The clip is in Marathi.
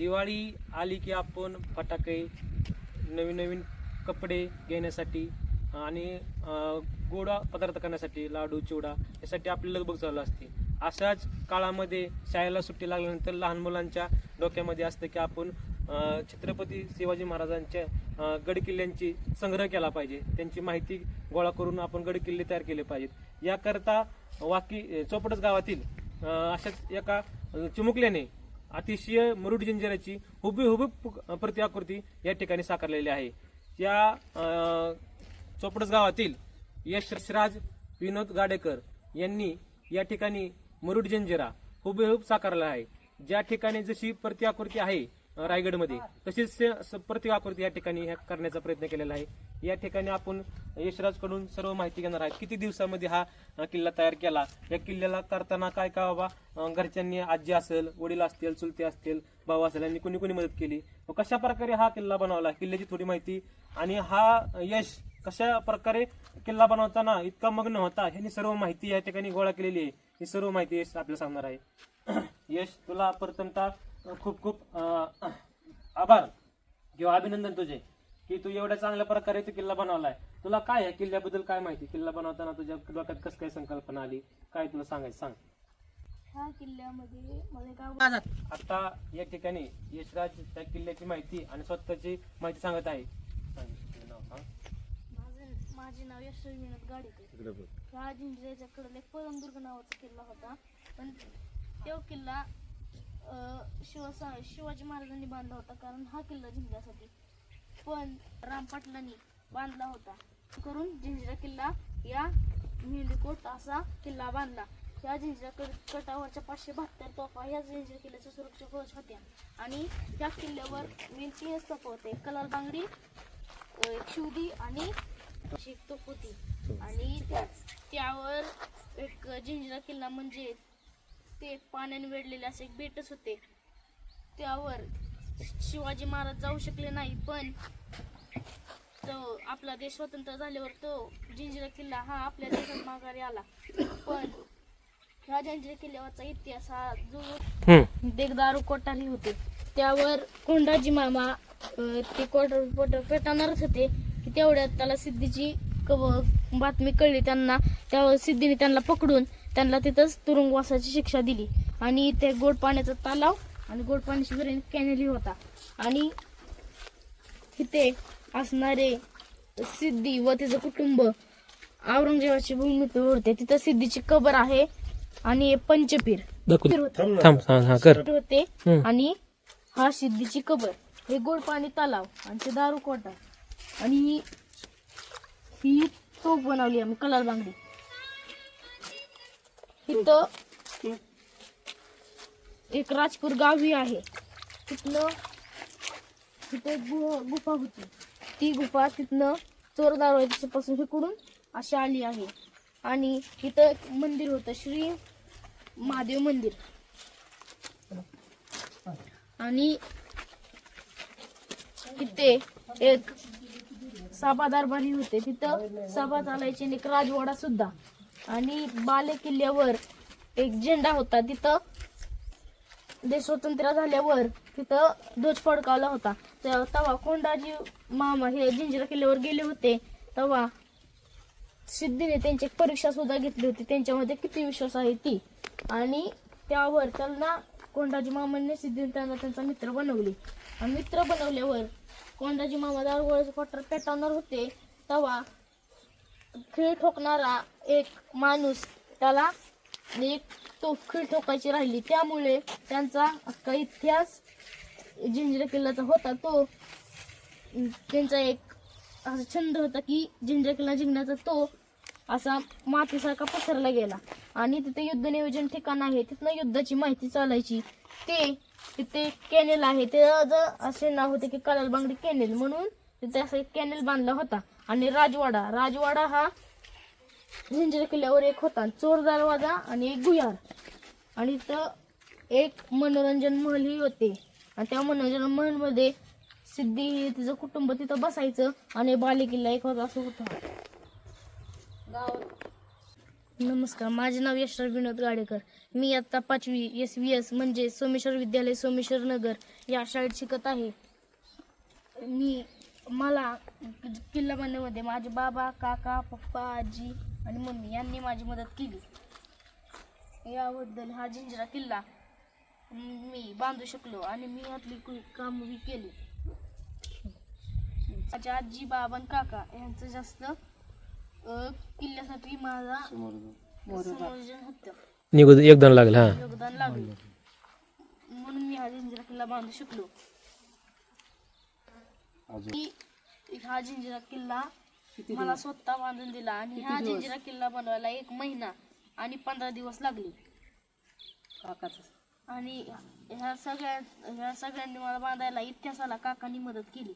दिवाळी आली की आपण फटाके नवीन नवीन कपडे घेण्यासाठी आणि गोडा पदार्थ करण्यासाठी लाडू चिवडा यासाठी आपली लगबग चालू असते. अशाच काळामध्ये शाळेला सुट्टी लागल्यानंतर लहान मुलांच्या डोक्यामध्ये असतं की आपण छत्रपती शिवाजी महाराजांच्या गडकिल्ल्यांची संग्रह केला पाहिजे. त्यांची माहिती गोळा करून आपण गडकिल्ले तयार केले पाहिजेत. याकरता वाकी चोपडस गावातील अशाच एका चिमुकल्याने अतिशय मरुड जंजिराची हुबेहुब प्रतिआकृती या ठिकाणी साकारलेली आहे. या चोपडस गावातील यशराज विनोद गाडेकर यांनी या ठिकाणी मुरुड जंजिरा हुबेहूब साकारला आहे. ज्या ठिकाणी जशी प्रतिआकृती आहे रायगडमध्ये. तसेच से- स- या ठिकाणी ह्या करण्याचा प्रयत्न केलेला आहे. या ठिकाणी आपण यशराजकडून सर्व माहिती घेणार आहे किती दिवसामध्ये हा किल्ला तयार केला? या किल्ल्याला करताना काय काय बाबा घरच्यांनी आजी असेल वडील असतील चुलते असतील भाऊ असेल यांनी कुणी कुणी मदत केली? व कशा प्रकारे हा किल्ला बनवला? किल्ल्याची थोडी माहिती आणि हा यश कशा प्रकारे किल्ला बनवताना इतका मग्न होता ह्यांनी सर्व माहिती या ठिकाणी गोळा केलेली आहे. ही सर्व माहिती यश आपल्याला सांगणार आहे. यश तुला प्रथमतः खूप खूप अं, आभार. किंवा अभिनंदन तुझे की तू एवढ्या चांगल्या प्रकारे तू किल्ला बनवलाय. तुला काय आहे? किल्ल्याबद्दल काय माहिती? किल्ला बनवताना तुझ्या डोक्यात कसं काय संकल्पना आली? काय तुला सांगायचं? सांग. ह्या किल्ल्यामध्ये आता या ठिकाणी यशराज त्या किल्ल्याची माहिती आणि स्वतःची माहिती सांगत आहे. सांग, तुझं नाव सांग. माझं माझे नाव यशवी विनोद गाडेकर. ह्या जिंजऱ्याच्या कडे एक परमदुर्ग नावाचा किल्ला होता. पण तो किल्ला शिवसा शिवाजी महाराजांनी बांधला होता कारण हा किल्ला जिंकण्यासाठी. पण रामपाटलांनी बांधला होता. करून जिंजिरा किल्ला या मेहंदीकोट असा किल्ला बांधला. या जिंजिरा कटावरच्या पाचशे बहात्तर तोफा ह्या जिंजिरा किल्ल्याच्या सुरक्षा कवच होत्या. आणि त्या किल्ल्यावर मेन तीनच तोफ होते. कलाल बांगडी शिवदी आणि शेक तोफ होती. आणि त्यावर एक जिंजिरा किल्ला म्हणजे ते पाण्याने वेढलेले असे एक बेटच होते. त्यावर शिवाजी महाराज जाऊ शकले नाही पण तो आपला देश स्वतंत्र झाल्यावर तो जिंजरा किल्ला हा आपल्या देशात माघारी आला. पण ह्या जिंजरा किल्ल्यावरचा इतिहास हा जो देगदारू कोठारी होते त्यावर कोंडाजी मामा ते कोट पोट पेटवणारच होते की तेवढ्यात त्याला सिद्धीची बातमी कळली त्यांना त्यावर सिद्धीने त्यांना पकडून त्यांना तिथंच तुरुंगवासाची शिक्षा दिली. आणि ते गोड पाण्याचा तलाव आणि गोड पाण्याची कॅनेली होता. आणि तिथे असणारे सिद्धी व तिचं कुटुंब औरंगजेबाची भूमी होते तिथं सिद्धीची कबर आहे आणि पंचपीर. पीर होते. हा. आणि हा सिद्धीची कबर. हे गोड पाणी तलाव आणि ते दारू कोटा. आणि ही ही तोफ बनवली आम्ही कलाल बांगडी. इथं एक राजपूर गावी आहे. तिथनं तिथे गुफा होती. ती गुफा तिथनं चोरपासून इकडून अशी आली आहे. आणि इथं एक मंदिर होतं श्री महादेव मंदिर. आणि तिथे एक सभा दरबारी होते. तिथं सभा चालायची आणि एक राजवाडा सुद्धा. आणि बाले किल्ल्यावर एक झेंडा होता तिथं देश स्वतंत्र झाल्यावर तिथं ध्वज फडकावला होता. तेव्हा कोंडाजी मामा हे जिंजिरा किल्ल्यावर गेले होते तेव्हा सिद्धीने त्यांची एक परीक्षा सुद्धा घेतली होती. त्यांच्यामध्ये किती विश्वास आहे ती? आणि त्यावर त्यांना कोंडाजी मामांनी सिद्धीने त्यांना त्यांचा मित्र बनवले. आणि मित्र बनवल्यावर कोंडाजी मामा दारुगोळ्याचं पठार पेटवणार होते तेव्हा खीळ ठोकणारा एक माणूस त्याला एक तो ठोकायची राहिली. त्यामुळे त्यांचा अख्खा इतिहास जिंजरा किल्ल्याचा होता. तो त्यांचा एक असा छंद होता की जिंजरा किल्ला जिंकण्याचा तो असा मातीसारखा पसरला गेला. आणि तिथे युद्ध नियोजन ठिकाण आहे. तिथनं युद्धाची माहिती चालायची. ते तिथे कॅनेल आहे. ते असे नाव होते की कलाल बांगडी कॅनेल म्हणून तिथे असा एक कॅनेल बांधला होता. आणि राजवाडा. राजवाडा हा झिंजर किल्ल्यावर एक होता. चोर दरवाजा आणि एक गुयार आणि तर एक मनोरंजन महलही होते. आणि त्या मनोरंजन महलमध्ये सिद्धी तिचं कुटुंब तिथं बसायचं आणि बालेकिल्ला एक होता असं होतं. नमस्कार माझे नाव यशर विनोद गाडेकर. मी आता पाचवी एस व्ही एस म्हणजे सोमेश्वर विद्यालय सोमेश्वर नगर या शाळेत शिकत आहे. मी मला किल्ला बांधण्यामध्ये माझे बाबा काका पप्पा आजी आणि मम्मी यांनी माझी मदत केली. याबद्दल हा जिंजरा किल्ला मी बांधू शकलो आणि मी यातली काही कामं बी केली. माझ्या आजी बाबा आणि काका यांचं जास्त किल्ल्यासाठी माझा संयोजन होतं. योगदान लागेल हा. योगदान लागलं. म्हणून मी हा जिंजरा किल्ला बांधू शकलो. मी हा जिंजरा किल्ला मला स्वतः बांधून दिला आणि हा जिंजरा किल्ला बनवायला एक महिना आणि पंधरा दिवस लागले. आणि ह्या सगळ्या ह्या सगळ्यांनी मला बांधायला इतिहासाला काकांनी मदत केली.